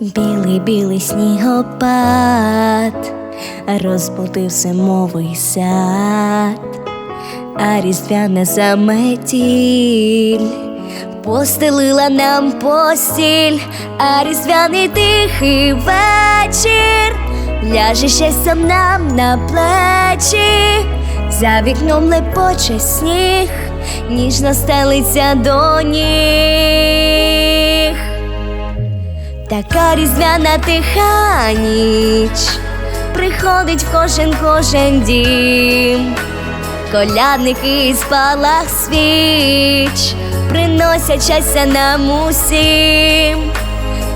Білий білий снігопад розбудив зимовий сад, а різдвяна заметіль постелила нам постіль, а різдвяний тихий вечір ляже щастям нам на плечі, за вікном лепоче сніг, ніжно стелиться до ніг. Така різдвяна тиха ніч. Приходить в кожен кожен дім. Колядники із спалах свіч. Приносять щастя нам усім,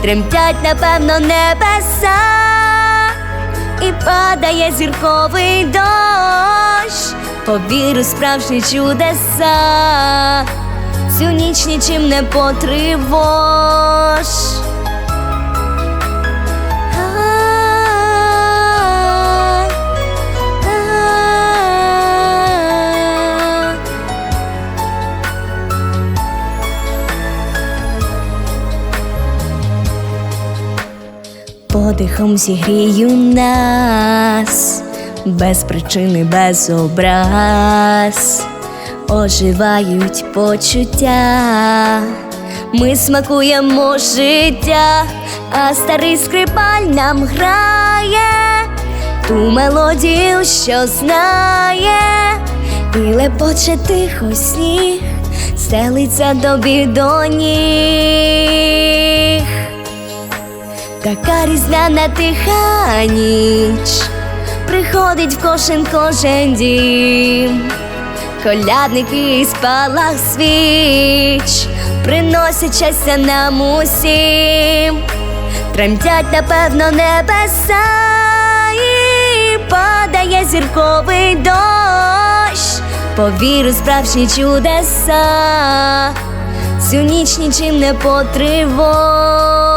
тремтять, напевно, небеса, і падає зірковий дощ, повіру справжні чудеса, цю ніч нічим не потривож. Подихом зігрію нас, без причини, без образ, оживають почуття, ми смакуємо життя, а старий скрипаль нам грає. Ту мелодію, що знає, і лепоче тихо сніг, стелиться до ніг. Така різдвяна тиха ніч приходить в кожен кожен дім. Колядники із спалах свіч. Приносять щастя нам усім, тремтять, напевно, небеса, і падає зірковий дощ, повіру справжні чудеса, цю ніч нічим не потривож.